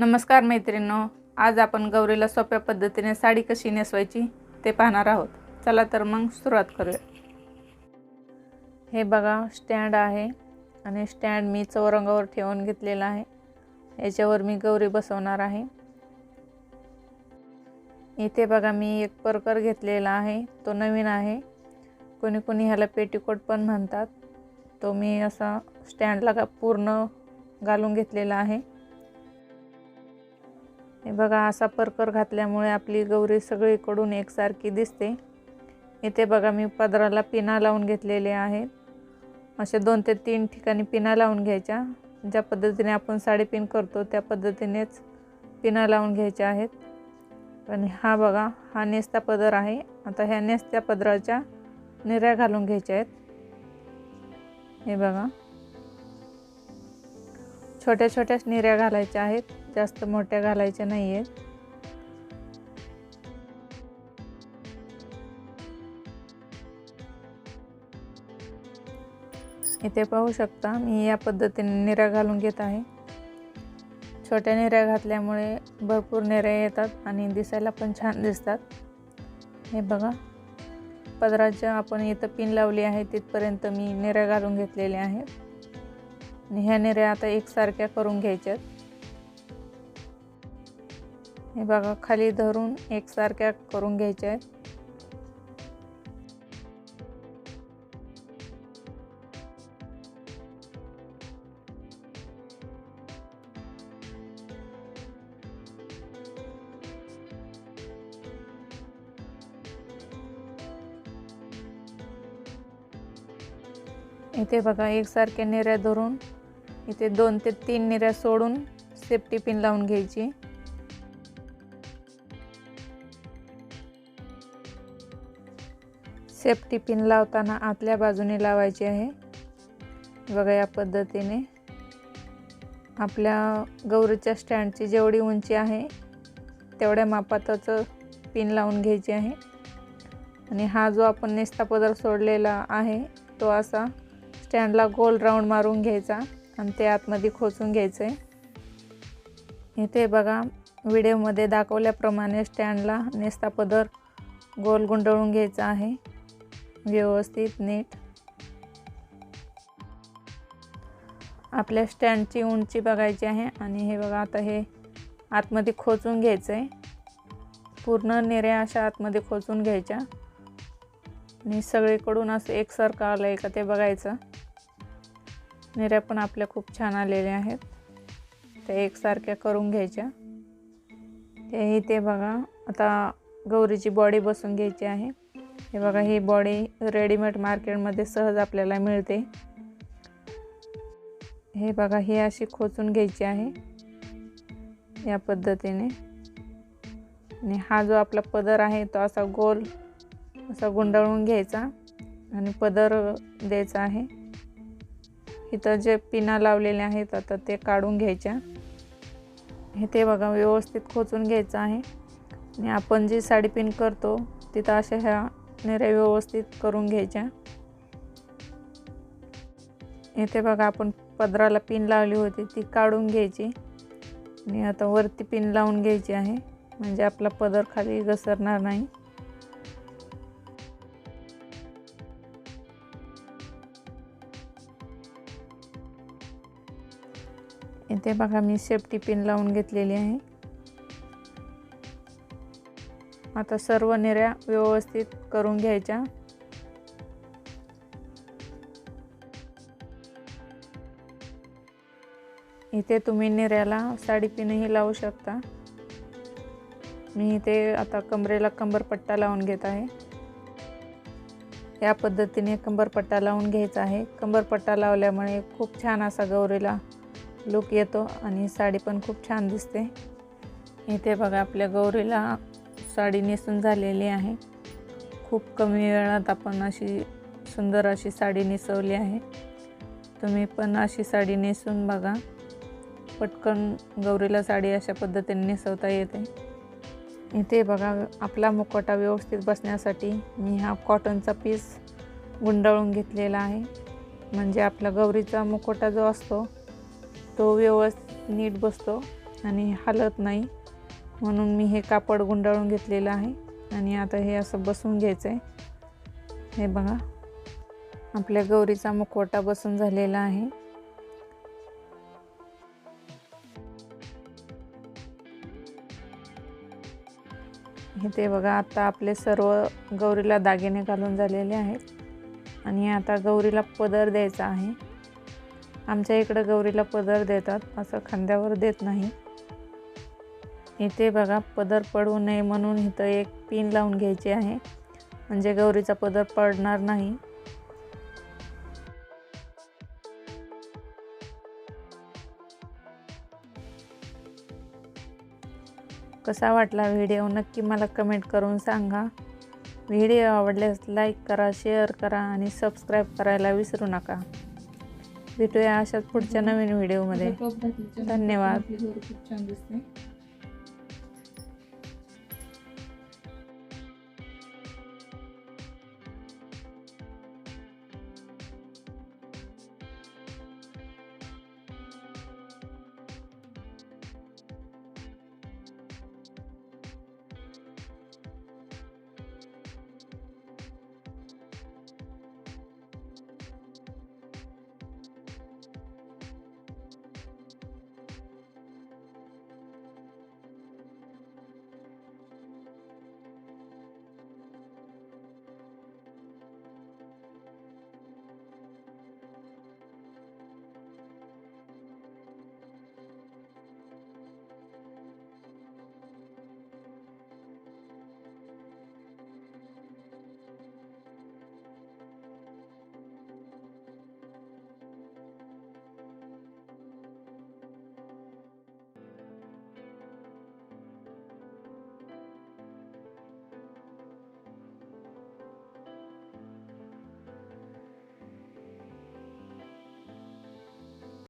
नमस्कार मैत्रिणींनो आज आपण गौरीला सोप्या पद्धतीने साडी कशी नेसवायची ते पाहणार आहोत. चला तर मग सुरुवात करूया. हे बघा स्टँड आहे आणि स्टँड मी चौरंगावर ठेवून घेतलेला आहे. याच्यावर मी गौरी बसवणार आहे. इथे बघा मी एक परकर घेतलेला आहे. तो नवीन आहे. कोणी कोणी ह्याला पेटीकोट पण म्हणतात. तो मी असा स्टँडला पूर्ण घालून घेतलेला आहे. हे बघा असा परकर घातल्यामुळे आपली गौरी सगळीकडून एकसारखी दिसते. इथे बघा मी पदराला पिना लावून घेतलेले आहेत. असे दोन ते तीन ठिकाणी पिना लावून घ्यायच्या. ज्या पद्धतीने आपण साडी पिन करतो त्या पद्धतीनेच पिना लावून घ्यायच्या आहेत. आणि हा बघा हा नेस्ता पदर आहे. आता ह्या नेस्त्या पदराच्या निऱ्या घालून घ्यायच्या आहेत. हे बघा. छोट्या छोट्याच निऱ्या घालायच्या आहेत. जास्त मोठ्या घालायच्या नाही आहेत इथे पाहू शकता मी या पद्धतीने निऱ्या घालून घेत आहे. छोट्या निऱ्या घातल्यामुळे भरपूर निऱ्या येतात आणि दिसायला पण छान दिसतात. हे बघा. पदराच्या आपण इथं पिन लावली आहे तिथपर्यंत मी निऱ्या घालून घेतलेल्या आहेत. आणि ह्या निऱ्या आता एकसारख्या करून घ्यायच्यात. हे बघा खाली धरून एकसारख्या करून घ्यायच्या आहेत इथे बघा एकसारख्या निऱ्या धरून इथे दोन ते तीन निऱ्या सोडून सेफ्टी पिन लावून घ्यायची. सेफ्टी पिन लावताना आतल्या बाजूने लावायची आहे. बघा या पद्धतीने. आपल्या गौरीच्या स्टँडची जेवढी उंची आहे तेवढ्या मापातच पिन लावून घ्यायची आहे. आणि हा जो आपण नेस्ता पदर सोडलेला आहे तो असा स्टँडला गोल राऊंड मारून घ्यायचा. आणि ते आतमध्ये खोचून घ्यायचं आहे इथे बघा व्हिडिओमध्ये दाखवल्याप्रमाणे स्टँडला नेस्ता पदर गोल गुंडळून घ्यायचा आहे. व्यवस्थित नीट. आपल्या स्टँडची उंची बघायची आहे आणि हे बघा आता हे आतमध्ये खोचून घ्यायचं आहे पूर्ण निऱ्या अशा आतमध्ये खोचून घ्यायच्या. आणि सगळीकडून असं एकसारखं आलं आहे का ते बघायचं. निऱ्या पण आपल्या खूप छान आलेल्या आहेत. त्या एकसारख्या करून घ्यायच्या. ते इथे बघा. आता गौरीची बॉडी बसून घ्यायची आहे. हे बघा ही बॉडी रेडीमेड मार्केटमध्ये सहज आपल्याला मिळते. हे बघा ही अशी खोचून घ्यायची आहे. या पद्धतीने. आणि हा जो आपला पदर आहे तो असा गोल असा गुंडाळून घ्यायचा. आणि पदर द्यायचा आहे. इथं जे पिना लावलेले आहेत आता ते काढून घ्यायच्या. हे ते बघा व्यवस्थित खोचून घ्यायचं आहे. आणि आपण जी साडी पिन करतो तिथं अशा ह्या निऱ्या व्यवस्थित करून घ्यायच्या. इथे बघा आपण पदराला पिन लावली होती ती काढून घ्यायची. आणि आता वरती पिन लावून घ्यायची आहे. म्हणजे आपला पदर खाली घसरणार नाही. ते बघा मी सेफ्टी पिन लावून घेतलेली आहे. आता सर्व निऱ्या व्यवस्थित करून घ्यायच्या. इथे तुम्ही निऱ्याला साडी पिनही लावू शकता. मी इथे आता कमरेला कंबरपट्टा लावून घेत आहे. या पद्धतीने कंबरपट्टा लावून घ्यायचा आहे. कंबरपट्टा लावल्यामुळे खूप छान असा गौरीला लुक येतो आणि साडी पण खूप छान दिसते. इथे बघा आपल्या गौरीला साडी नेसून झालेली आहे. खूप कमी वेळात आपण अशी सुंदर अशी साडी नेसवली आहे. तुम्ही पण अशी साडी नेसून बघा. पटकन गौरीला साडी अशा पद्धतीने नेसवता येते. इथे बघा आपला मुकोटा व्यवस्थित बसण्यासाठी मी हा कॉटनचा पीस गुंडाळून घेतलेला आहे. म्हणजे आपला गौरीचा मुकोटा जो असतो तो व्यवस्थित नीट बसतो आणि हलत नाही. म्हणून मी हे कापड गुंडाळून घेतलेलं आहे आणि आता हे असं बसून घ्यायचं आहे हे बघा आपल्या गौरीचा मुखवटा बसून झालेला आहे. हे ते बघा आता आपले सर्व गौरीला दागिने घालून झालेले आहेत आणि आता गौरीला पदर द्यायचा आहे. आमच्या इकडं गौरीला पदर देतात असं खांद्यावर देत नाही. इथे बघा पदर पडू नये म्हणून इथं एक पिन लावून घ्यायची आहे. म्हणजे गौरीचा पदर पडणार नाही. कसा वाटला व्हिडिओ नक्की मला कमेंट करून सांगा. व्हिडिओ आवडल्यास लाईक करा शेअर करा आणि सबस्क्राईब करायला विसरू नका. भेटूया अशाच पुढच्या नवीन व्हिडिओमध्ये धन्यवाद. खूप छान दिसते